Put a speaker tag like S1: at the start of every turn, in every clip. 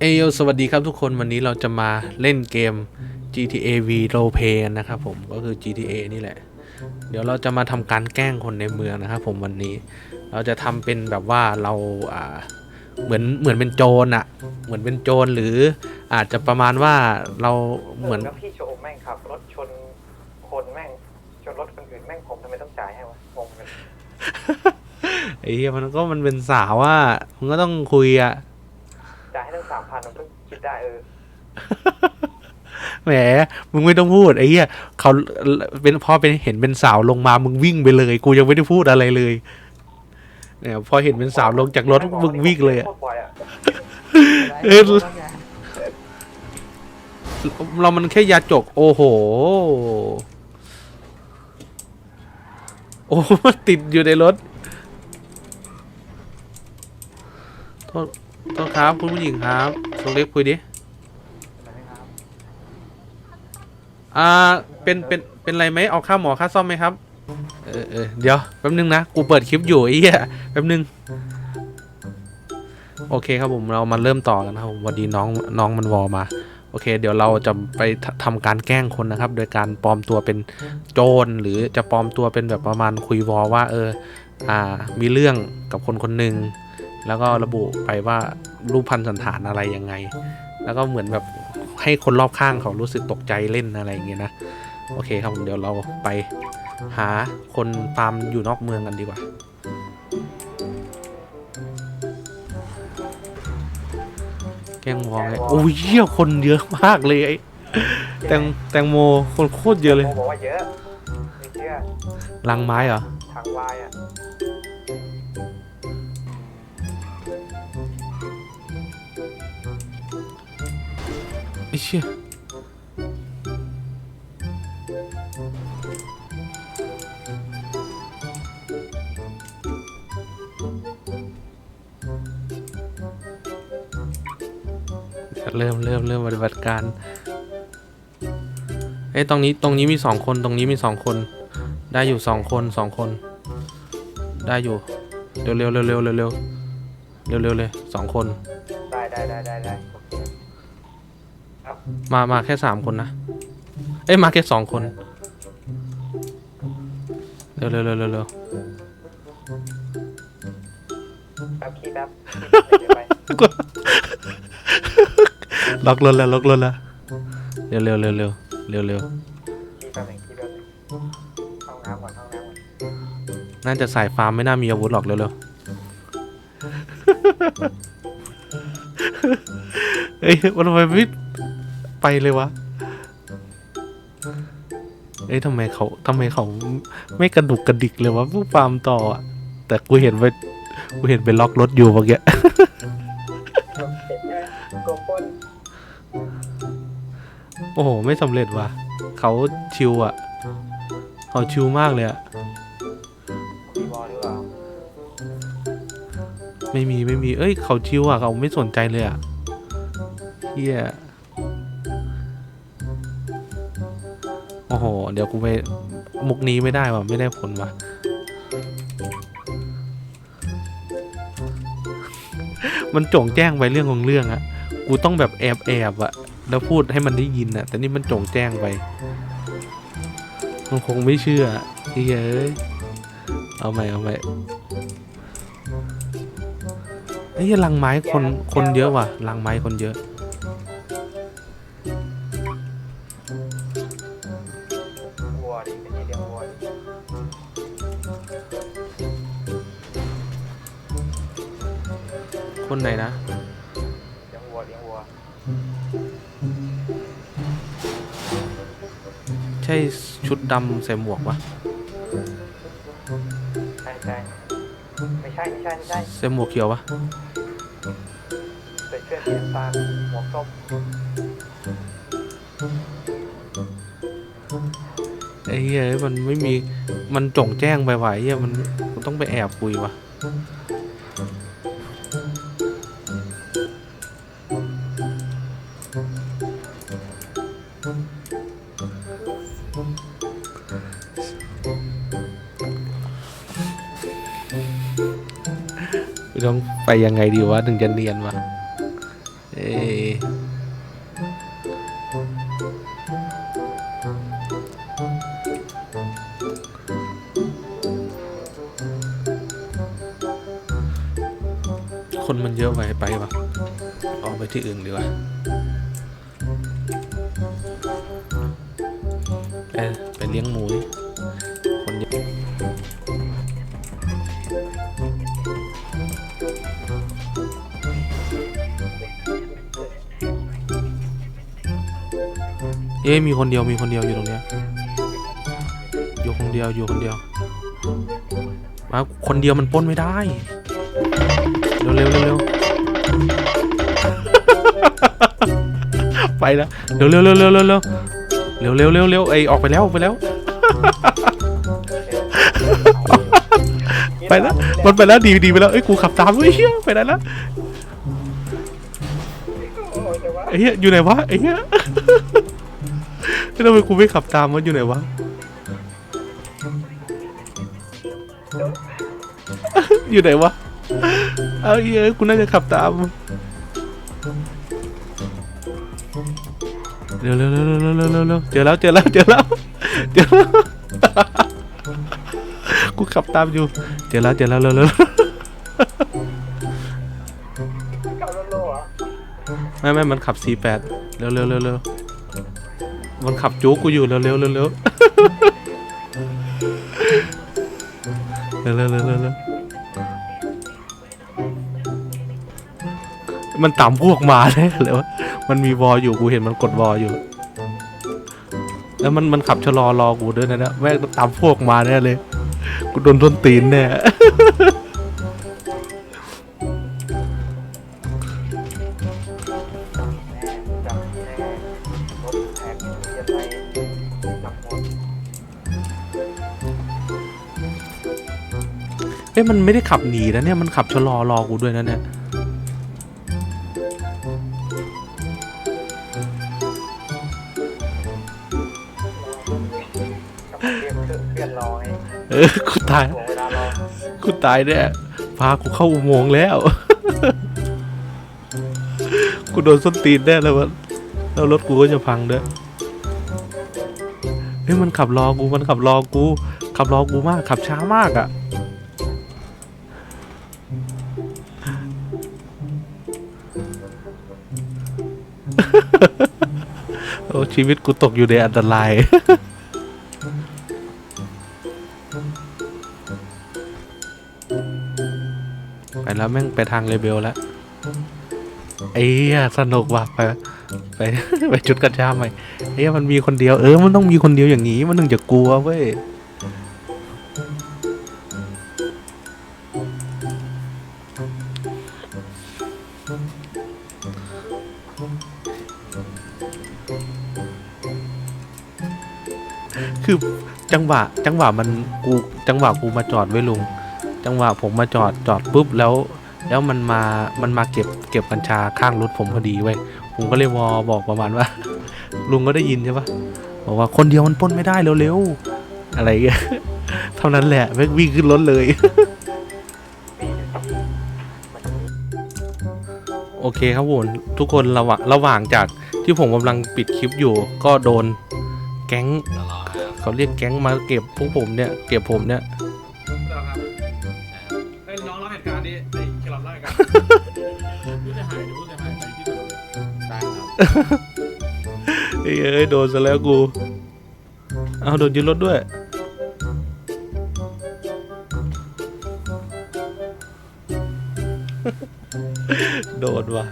S1: เอยสวัสดีครับทุกคนวันนี้เราจะมาเล่นเกม GTA V Roleplay กันนะครับผมก็คือ GTA นี่แหละ เดี๋ยวเราจะมาทำการแกล้งคนในเมืองนะครับผมวันนี้เราจะทำเป็นแบบว่าเราอ่าเหมือนเหมือนเป็นโจรอะเหมือนเป็นโจรหรืออาจจะประมาณว่าเราเหมือน
S2: แล้วพี่โชว์แม่งขับรถชนคนแม่งชนรถคนอื่นแม่งผมทำไมต้องจ่ายให้วะงงกัน
S1: ไอ้เหี้ยมันก็มันเป็นสาวว่ามันก็ต้องคุยอะ แหม มึงไม่ต้องพูดไอ้เหี้ยเขาเป็นพอเป็นเห็นเป็นสาวลงมา มึงวิ่งไปเลย กูยังไม่ได้พูดอะไรเลย เนี่ย พอเห็นเป็นสาวลงจากรถมึงวิ่งเลยอะ
S2: โคตรบ่อยอะ
S1: เออเรามันแค่ยาจก โอ้โห โอ้โหติดอยู่ในรถ โทษ โทษครับ คุณผู้หญิงครับตรงเล็กคุยดิ อ่าเป็นเป็นเป็นไรไหมเอาค่าหมอค่าซ่อมไหมครับเออเออเดี๋ยวแป๊บนึงนะกูเปิดคลิปอยู่ไอ้เหี้ยแป๊บนึงโอเคครับผมเรามาเริ่มต่อกันนะครับวันดีน้องน้องมันวอมาโอเค เดี๋ยวเราจะไปททำการแกล้งคนนะครับ โดยการปลอมตัวเป็นโจรหรือจะปลอมตัวเป็นแบบประมาณคุยวอว่าเอออ่ามีเรื่องกับคนคนหนึ่งแล้วก็ระบุไปว่ารูปพันสันฐานอะไรยังไง แล้วก็เหมือนแบบ ให้คนรอบข้างเขารู้สึกตกใจเล่นอะไรอย่างเงี้ยนะ โอเคครับผมเดี๋ยวเราไปหาคนตามอยู่นอกเมืองกันดีกว่าแกล้งมองไงโอ้ยเหี้ยคนเยอะมากเลยไอ้แตงแตงโมคนโคตรเยอะเลย
S2: โมบอกว่าเยอะไม่เชื่อ
S1: ลังไม้เหรอ
S2: ทางวายอะ
S1: ชี่ยเริ่มเริ่มเริ่มปฏิบัติการ เอ้ยตรงนี้ตรงนี้มีสองคนตรงนี้มีสองคน ได้อยู่สองคนสองคน ได้อยู่ เร็วเร็วเร็วเร็วเร็วเร็วเร็วเร็วเลยสองคน
S2: ได้ได้ได้ได้ได้โอเค
S1: มามาแค่สามคนนะ เอ้ยมาแค่สองคน เร็วเร็วเร็วเร็วเร็ว
S2: แป๊บขี้แป๊บเดี๋ยวไป
S1: ล็อกรถแล้วล็อกรถแล้วเร็วเร็วเร็วเร็วเร็วเร็ว
S2: ขี้แป๊บหนึ่งขี้แป๊บหนึ่งห้องน้ำก่อนห้องน้ำก่อน
S1: น่าจะสายฟาร์มไม่น่ามีอาวุธหรอกเร็วเร็วเอ้ยวันทำไมไม่ ไปเลยวะ เอ้ยทำไมเขาทำไมเขาไม่กระดุกกระดิกเลยวะผู้ฟาร์มต่ออะแต่กูเห็นไปกูเห็นไปล็อกรถอยู่เมื่อกี้
S2: เห็นไหมโกโก้น
S1: โอ้โห ไม่สำเร็จว่ะเขาชิวอะเขาชิวมากเลยอะ
S2: คุยบอลหรือเปล่า
S1: ไม่มีไม่มี เอ้ยเขาชิวอะเขาไม่สนใจเลยอะเฮียโอ้โห เดี๋ยวกูไปมุกนี้ไม่ได้ว่ะไม่ได้ผลว่ะมันจงแจ้งไปเรื่องของเรื่องอะกูต้องแบบแอบแอบอะแล้วพูดให้มันได้ยินอะแต่นี่มันจงแจ้งไปมันคงไม่เชื่อเฮ้เอ้ยเอาใหม่เอาใหม่เฮ้ยลังไม้คนคนเยอะว่ะลังไม้คนเยอะ
S2: วัวดิไม่ใช่เลี้ยงวัวดิ
S1: คนไหนนะ
S2: เลี้ยงวัวเลี้ยงวัว
S1: ใช่ชุดดำใส่หมวกปะ
S2: ใช่ใช่ไม่ใช่ไม่ใช่ไม่ใช่
S1: ใส่หมวกเขียวปะ
S2: ใส่เสื้อสีน้ำตาลหมวกส้ม
S1: เหี้ยมันไม่มีมันจงแจ้งไปว่ะไอ้เหี้ยมันต้องไปแอบคุยวะต้องไปยังไงดีวะถึงจะเนียนวะ ที่อื่นดีกว่าไปไปเลี้ยงหมูดิคนเยอะเอ๊มีคนเดียวมีคนเดียวอยู่ตรงเนี้ยอยู่คนเดียวอยู่คนเดียวมาคนเดียวมันป้นไม่ได้ เร็วเร็วเร็ว ไปแล้วเร็วเร็วเร็วเร็วเร็วเร็วเร็วเร็วเร็วเร็วไอออกไปแล้วออกไปแล้ว ไปแล้วมันไปแล้วดีดีไปแล้วเอ้ยกูขับตามเฮ้ยเหี้ยไปได้แล้ว
S2: โอ้ยแต่ว่า
S1: ไอ้เหี้ยอยู่ไหนวะไอ้เหี้ยทำไมกูไม่ขับตามมันอยู่ไหนวะอยู่ไหนวะเอาเหี้ยกูน่าจะขับตาม ร็วเร็วเร็วเร็วเร็วเร็วเร็วเร็วเจอแล้วเจอแล้วเจอแล้วเจอแล้วกูขับตามอยู่เจอแล้วเจอแล้วเร็วเร็วไม่ไม่มันขับ C8 เร็วเร็วเร็วเร็วมันขับจู๊กกูอยู่เร็วเร็วเร็วเร็วเร็วเร็วเร็วเร็วมันตามพวกมาแน่เลยวะ มันมีวออยู่กูเห็นมันกดวออยู่ แล้วมันมันขับชะลอรอกูด้วยนะเนี่ยแม่งตามพวกมาแน่เลยกูโดนต้นตีนแน่
S2: จับแน่รถแท็กเรีย
S1: เอ้ยมันไม่ได้ขับหนีนะเนี่ยมันขับชะลอรอกูด้วยนะเนี่ย
S2: ออ
S1: กูตาย กูตายแน่พากูเข้าอุโมงค์แล้ว กูโดนส้นตีนแน่แล้ววะแล้วรถกูก็จะพังด้วยเฮ้ยมันขับรอกูมันขับรอกู ขับรอกูมาก ขับช้ามากอะ่ะโอ้ชีวิตกูตกอยู่ในอันตราย แล้วแม่งไปทางเลเบลแล้วไอ้ยสนุกว่ะไปไปไปจุดกระชาใหม่ไอ้เหี้ยมันมีคนเดียวเออมันต้องมีคนเดียวอย่างนี้ มันถึงจะกลัวเว้ยคือจังหวะจังหวะมันกูจังหวะกูมาจอดไว้ลุง จังหวะผมมาจอดจอดปุ๊บแล้ว แล้วมันมามันมาเก็บเก็บกัญชาข้างรถผมพอดีเว้ยผมก็เลยวอบอกประมาณว่า ลุงก็ได้ยินใช่ปะบอกว่าคนเดียวมันปล้นไม่ได้เร็วๆอะไรเงี้ยเท่านั้นแหละแม่งวิ่งขึ้นรถเลย โอเคครับผมทุกคนระหว่างระหว่างจากที่ผมกำลังปิดคลิปอยู่ ก็โดนแก๊งเขาเรียกแก๊งมาเก็บพวกผมเนี่ย เก็บผมเนี่ย
S3: ผู้เสียหายหรือผู้เสียหายไปที่ถนนได้ครับ
S1: เอ้ยเอ้ยโดนซะแล้วกู เอาโดนยึดรถด้วย โดนว่ะ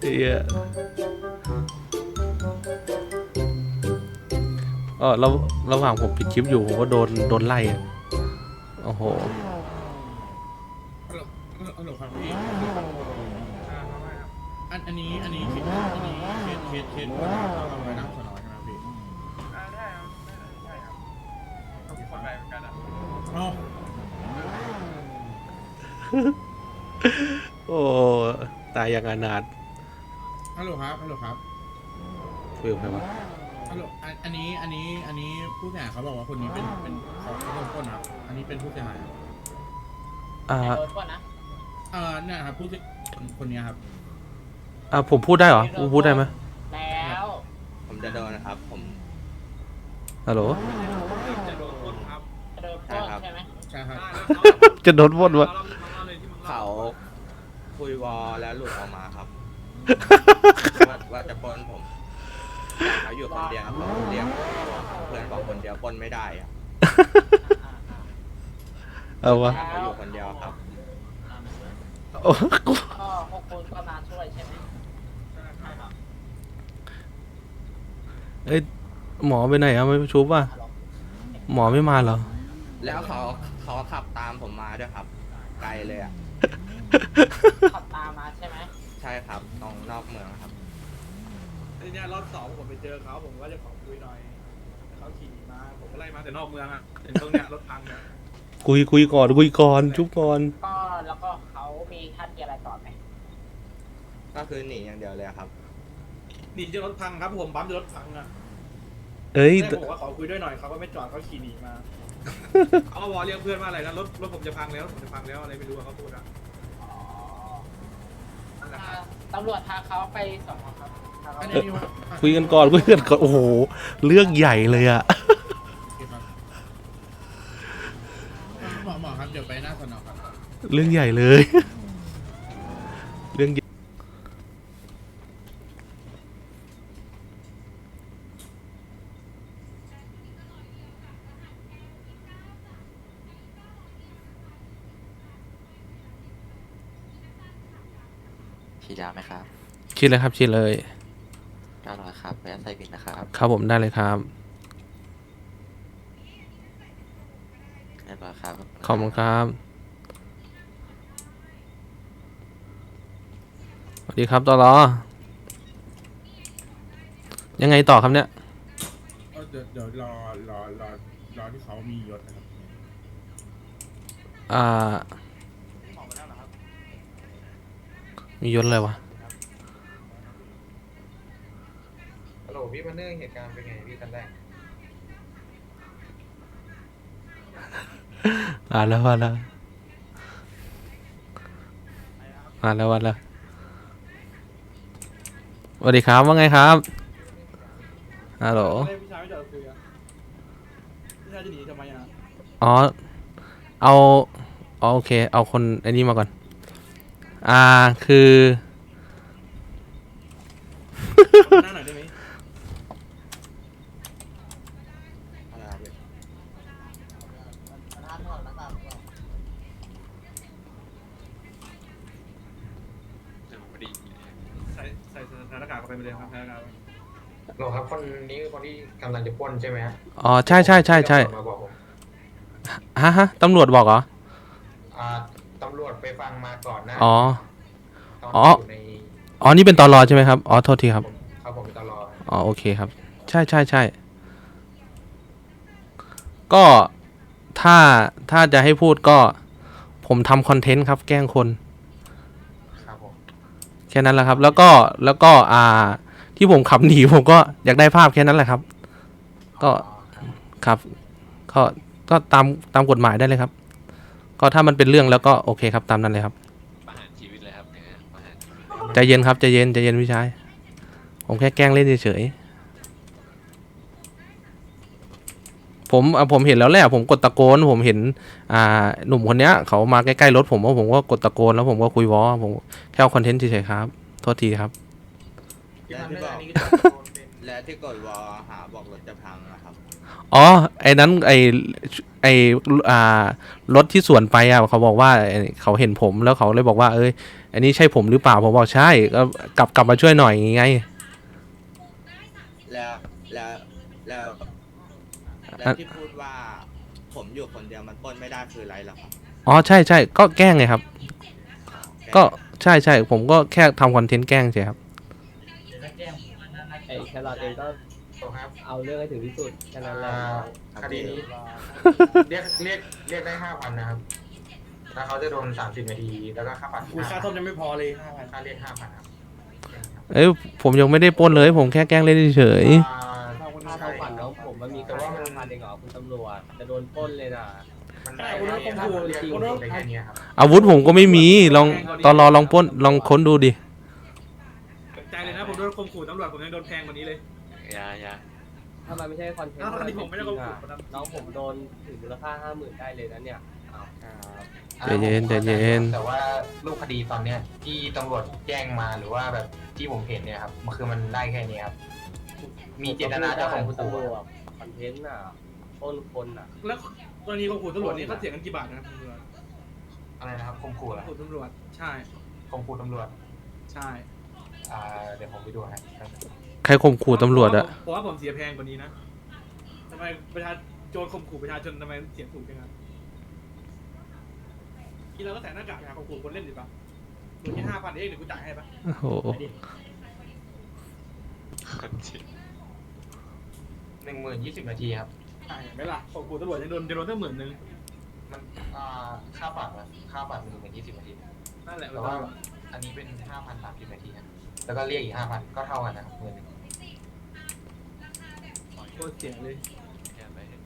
S1: เฮียเออระระหว่างผมปิดคลิปอยู่ผมก็โดนโดนไล่อะโอ้โห
S3: ฮัลโหลครับพี่อันอันนี้อันนี้เคสอันนี้เคสเคสเคสคนเราเอาไว้น้ำสนอยใช่ไหมพี่
S2: อ่าได้ครับได้ครับต้องมีคนไปเหมือนกันอะ
S3: อ๋อ
S1: โอ้ตายอย่างอนาถ
S3: ฮัลโหลครับฮัลโหลครับ
S1: ฟิลไปวะ
S3: ฮัลโหลอันอันนี้อันนี้อันนี้ผู้เสียหายเขาบอกว่าคนนี้เป็นเป็นเขาเขาโดนปล้นครับ อันนี้เป็นผู้เสียหายครับ
S1: อ่า
S3: เอ่อเนี่ยครับผู้เสียคนคนเนี้ยครับ
S1: อะผมพูดได้เหรอผมพูดได้ไหม
S4: แล้ว
S5: ผมจะโดนนะครับ ผม
S1: ฮัลโหล
S3: จะโดนปล้นครับ
S4: โดนปล้นใช่ไหม
S3: ใช่ครับ
S1: จะโดนวนวะ
S5: เขาคุยวอลแล้วหลุดออกมาครับ ว่าว่าจะปล้นผมแต่เขาอยู่คนเดียวครับเขาเรียกเพื่อนบอกคนเดียวปล้นไม่ได้อะ
S1: เอาวะ
S5: เขาอยู่คนเดียวครับ
S1: โอ้
S4: ก็พวกคุณก็มาช่วยใช่ไหม
S1: เอ้ยหมอไปไหนอะไม่ชุบป่ะหมอไม่มาเหรอ
S5: แล้วเขาเขาขับตามผมมาด้วยครับ ไกลเลยอะ
S4: ขับตามมาใช่ไหม
S5: ใช่ครับตรงนอกเมืองครับ
S3: ทีเนี้ยรอบสองผมไปเจอเขาผมว่าจะขอคุยหน่อยเขาขี่มาผมก็ไล่มาแต่นอกเมืองอะเห็นตรงเนี้ยรถพังเนี่ย
S1: คุยคุยก่อนคุยก่อนชุบก่อน
S4: ก็แล้วก็เขามีท่าทีอะไรต่อไหม
S5: ก็คือหนีอย่างเดียวเลยครับ
S3: หนีจนรถพังครับผมบัมจนรถพังอะ
S1: เอ้ย
S3: แม่บอกว่าขอคุยด้วยหน่อยเขาก็ไม่จอดเขาขี่หนีมา เขาก็วอเรียกเพื่อนว่าอะไรนะรถรถผมจะพังแล้วรถผมจะพังแล้วอะไรไม่รู้อะเขาพูดอะนั่นแหละครับ
S4: ตำรวจพาเขาไปสองครับพาเขา
S3: อัน
S4: ไป
S3: นี้มีว่า
S1: คุยกันก่อนคุยกันก่อนโอ้โห เรื่องใหญ่เลยอะ
S3: หมอหมอครับเดี๋ยวไปหน้าสนอครับ
S1: เรื่องใหญ่เลย เรื่องใหญ่
S6: ฉีดยาไหม ครับ
S1: คิดเลยครับคิดเลย
S6: เก้าร้อยครับระยะไซบินนะครับ
S1: ครับผมได้เลยครับ
S6: เรียบร้อยครับ
S1: ขอบคุณครับสวัสดีครับตอรอยังไงต่อครับเนี่ย
S3: เดี๋ยวเดี๋ยวรอรอรอรอที่เขามียศนะครับ
S1: อ่ามียศอะไรวะ
S2: ฮัลโหล พี่พันเนอร์เหตุการณ์เป็นไงพี่ทันแรก
S1: อ่านแล้ววันแล้วอ่านแล้ววันแล้วสวัสดีครับว่าไงครับฮัลโหล
S3: ไม่พี่ชายไม่จอดคุยอะพี่ชายจะหนีทำไมอะ
S1: อ๋อเอาอ๋อโอเค เอาคนไอ้นี้มาก่อน อ่าคือ
S3: หน้าหน่อยได้ไหม
S5: อะไรครับพี่
S3: ใส่ ใส่ใส่หน้ากากเข้าไปไปเลยครับใส่หน้ากาก
S2: หรอครับคนนี้คือคนที่กำลังจะปล้นใช่ไหมฮะ
S1: อ๋อใช่ใช่ใช่ใช่
S2: ตำรวจมาบอกผม
S1: ฮะฮะตำรวจบอกเหรอ
S2: อ่าตำรวจไปฟังมาก่อนหน้า
S1: อ๋อ
S2: ตอน
S1: อ๋อ
S2: ที่อยู่ใน
S1: อ๋อนี่เป็นตอรอใช่ไหมครับอ๋อโทษทีครับ
S2: ผมครับผมตลอด
S1: อ๋อโอเคครับ ใช่ใช่ใช่ก็ถ้าถ้าจะให้พูดก็ ผมทำคอนเทนต์ครับ แกล้งคน
S2: ครับผม
S1: แค่นั้นแหละครับ แล้วก็แล้วก็อ่า ที่ผมขับหนีผมก็อยากได้ภาพแค่นั้นแหละครับ ก็
S2: อ๋อครับ
S1: ครับก็ก็ตามตามกฎหมายได้เลยครับ ก็ถ้ามันเป็นเรื่องแล้วก็โอเคครับตามนั้นเลยครับ
S6: ประหารชีวิตเลยครับอย่างเงี้ยประหารชีวิต
S1: ใจเย็นครับใจเย็นใจเย็นพี่ชายผมแค่แกล้งเล่นเฉยๆ ผมอะผมเห็นแล้วแหละผมกดตะโกน ผมเห็นอ่าหนุ่มคนเนี้ยเขามาใกล้ๆรถผมว่าผมก็กดตะโกนแล้วผมก็คุยวอผมแค่เอาคอนเทนต์เฉยๆครับ โทษทีครับ
S2: พี่
S5: และ
S2: พัน
S5: ที่
S2: เนอ
S5: บอก
S2: ร์นี่ก็จะโดนเป็น
S5: และที่กดวอลหาบอกรถจะพังนะครับ
S1: อ๋อ ไอ้นั้นไอ้ไอ้อ่ารถที่สวนไปอะเขาบอกว่าไอ้เขาเห็นผมแล้วเขาเลยบอกว่า เอ้ยอันนี้ใช่ผมหรือเปล่าผมบอกใช่ก็กลับกลับมาช่วยหน่อยไง
S5: แล้ว แล้ว
S1: อะ
S5: ที่พูดว่า ผมอยู่คนเดียวมันปล้นไม่ได้คืออะไรเหรอครับ
S1: อ๋อใช่ใช่ก็แกล้งไงครับ ก็ใช่ใช่ผมก็แค่ทำคอนเทนต์แกล้งเฉยครับ
S7: ไอ้แครอทเองก็
S2: โอ้ครับ
S7: เอาเรื่องให้ถึงที่สุดแค่นั้นแหละ
S2: อ่าคดีนี้เรียกเรียกเรียกได้ห้าพันนะครับ แล้วเขาจะโดนสามสิบนาทีแล้วก็ค่าปรับ
S3: คุยค่าส้มยังไม่พอเลยห้าพัน
S2: ค่าเรียกห้าพันครับ
S1: เอ้ยผมยังไม่ได้ปล้นเลย ผมแค่แกล้งเล่นเฉย
S2: อ่า
S7: ค่าเท่าขวัญน้องผ มมันมี
S2: แต่
S7: ค่า
S2: ว่ามัน
S7: ห้าพันเองเหรอคุณตำรวจจะโดนปล้นเลยนะ
S2: มันได้เรียกค่าเรียกได้แค่เนี้ยครับ
S1: ๆอาวุธผมก็ไม่มีลองตอนรอลองปล้นลองค้นดูดิ
S3: ข่มขู่ตำรวจผมยังโดนแพงกว่านี้เลย
S6: อยาอยา
S7: ถ้ามันไม่ใช่คอนเทนต์
S3: อ้าวอันนี้ผมไม่ได้
S7: จริงๆอะ
S3: เอาผม
S7: น้องผมโดนถึงมูลค่าห้าหมื่นได้เลยนะเนี่ยอ้าว
S1: ใจเย็นใจเย็น
S2: แต่ว่ารูปคดีตอนเนี้ยที่ตำรวจแจ้งมาหรือว่าแบบที่ผมเห็นเนี่ยครับมันคือมันได้แค่นี้ครับ มีเจตนาจะข่ม
S7: คุณ
S2: ขู่
S7: ตำรวจค อนเทนต์น่ะปล้นคนน่ะ
S3: แล้วกรณีข่มขู่ตำรวจนี่เขาเสียกันกี่บาทนะตำรวจ
S2: อะไรนะครับข่มขู่เหรอ
S3: ข่มขู่ตำรวจ ใช่
S2: ข่มขู่ตำรวจ
S3: ใช่
S2: อ่าเดี๋ยวผมไปดูให้ครับ
S1: ใครข่มขู่ตำรวจอะ
S3: ผมว่าผมเสียแพงกว่านี้นะทำไมประชาโจรข่มขู่ประชาชนทำไมเสียถูกจังครับทีเราก็ใส่หน้ากากหาข่มขู่คนเล่นดิปะหนูแค่ห้าพันเองเดี๋ยวกูจ่ายให้ปะ
S1: โอ้โห
S3: ไปดิ
S6: คนจริง
S2: หนึ่งหมื่นยี่สิบนาทีครับ
S3: ใช่ไหมล่ะข่มขู่ตำรวจจะโดนจะโดนตั้งหมื่นหนึ่ง
S2: มันอ่าค่าปรับอะค่าปรับหนึ่งหมื่นยี่สิบนาที
S3: นั่นแหละ
S2: แต่ว่าอันนี้เป็นห้าพันสามสิบนาทีครับแล้วก็เรียกอีกห้าพันก็เท่ากันนะครับเงิน
S3: โคตรเสียเลย
S6: แค่ไปเห็น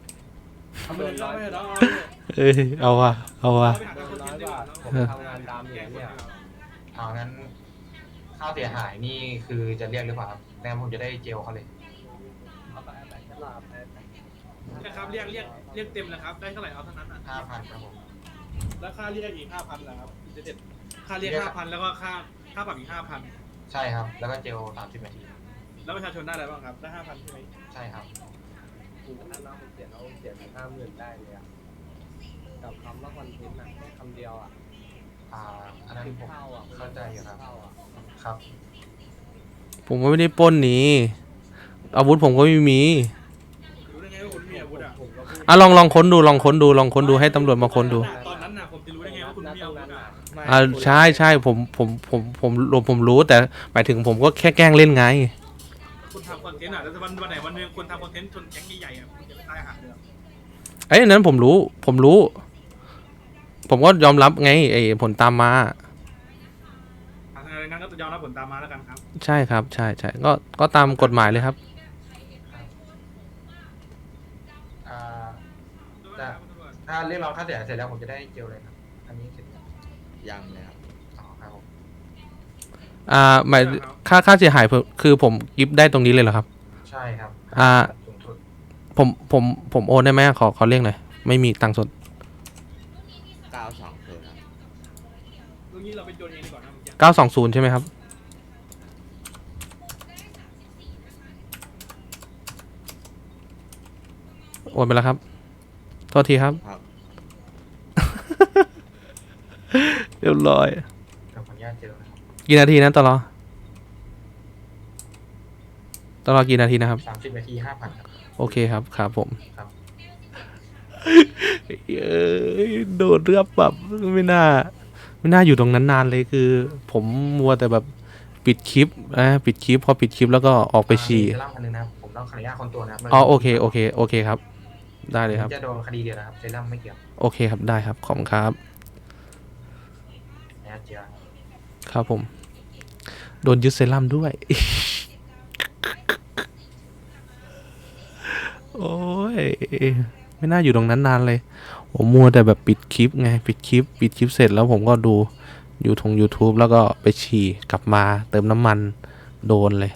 S3: ทำไปเลยเอาไปเลยเอาไปเลย
S1: เอ้ยเอาว่ะเอาว่ะ
S3: เอาไปหาทางคนเทนต์ดีกว่า
S7: ผมทำงานดำอย่างเนี้ย
S2: เอางั้นค่าเสียหายนี่คือจะเรียกหรือเปล่าครับแม่ผมจะได้เจลเขาเลย
S3: นะครับเรียกเรียกเรียกเต็มนะครับได้เท่าไหร่เอาเท่านั้นอะ
S2: ห้าพันครับผม
S3: แล้วค่าเรียกอีกห้าพันแหละครับเด็ดๆค่าเรียก ห้าพันแล้วก็ค่าค่าปรับอีกห้าพัน
S2: ใช่ครับ แล้วก็เจลสามสิบนาที
S3: แล้วประชาชนได้อะไรบ้างครับได้ห้าพันใช่ไหม
S2: ใช่ครับ
S7: ถ้าน้องผมเสียน้องผมเสียถึงห้าหมื่นได้เลยอะกับคำว่าคอนเทนต์น่ะแค่คำเดียวอะ
S2: อ่า อันนั้นผม
S7: เข้าอะ
S2: เข้าใจอยู่ครับ
S7: เข้าอะ
S2: ครับ
S1: ผมก็ไม่ได้ปล้นหนีอาวุธผมก็ไม่มี
S3: รู้ได้ไงว่าคุณมีอาวุธ อะ
S7: ผมก็พูด
S1: อะลองลองค้นดูลองค้นดูลองค้นดูให้ตำรวจมาค้นดู
S3: ตอนนั้นน่ะผมจะรู้ได้ไงว่าคุณมีอาวุธอะ
S1: อ่าใช่ใช่ผมผมผมผมผมผมรู้แต่หมายถึงผมก็แค่แกล้งเล่นไง
S3: คุณทำคอนเทนต์อะแล้ววันวันไหนวันหนึงคุณทำคอนเทนต์ชนแก๊งใหญ่ๆอะคุณจะไปตายหาเลยอะ
S1: ไอ้ยอันนั้นผมรู้ ผมรู้ ผมก็ยอมรับไงไอ้ผลตามมา
S3: อะทางนั้นก็ยอมรับผลตามมาแล้วกันครับ
S1: ใช่ครับ ใช่ใช่ก็ก็ตามกฎหมายเลยครับ
S2: ถ้าเรียกร้องค่าเสียหายเสร็จแล้วผมจะได้เจลเลยครับ อันนี้เสร็จแล้ว
S5: ยังเลยครับ
S2: อ๋อครับผม
S1: อ่าหมายค่าค่าเสียหายผมคือผมกิฟต์ได้ตรงนี้เลยเหรอครับ
S2: ใช่ครับ
S1: อ่า
S2: สูงสุด
S1: ผมผมผมโอนได้ไหมขอขอเรียกหน่อยไม่มีตังค์สด
S5: เก้าสองคือครับ
S3: ตรงนี้เราเป็นโจรเองดีกว่านะเมื่อกี้
S1: เก้าสองศูนย์ใช่ไหมครับโอนไปแล้วครับโทษทีครับ
S5: ครับ
S1: เรียบร้อย
S2: เดี๋ยวขออนุญาตเจลนะครับ
S1: กี่นาทีนะตลอตลอกี่นาทีนะครับ
S2: สามสิบนาทีห้าพันครับ
S1: โอเคครับครับผม
S2: ครับ
S1: เอ้ยโดดเรือปรับไม่น่า ไม่น่าอยู่ตรงนั้นนานเลยคือ ผมมัวแต่แบบปิดคลิปนะปิดคลิปพอปิดคลิปแล้วก็ออกไปฉี่
S2: มีเซรั่มอันนึงนะครับผมต้องขออนุญาตคนตัวนะครับ
S1: อ๋อโอเคโอเคโอเคครับ ได้เลยครับ
S2: จะโดนคดีเดียวนะครับเซรั่มไม่เกี่ยว
S1: โอเคครับได้ครับขอบคุณครับ
S2: นะเจีย
S1: ครับผม โดนยึดเซรั่มด้วย โอ้ย ไม่น่าอยู่ตรงนั้นนานเลย ผมมัวแต่แบบปิดคลิปไง ปิดคลิป ปิดคลิปเสร็จแล้วผมก็ดูอยู่ทง YouTube แล้วก็ไปฉี่กลับมาเติมน้ำมันโดนเลย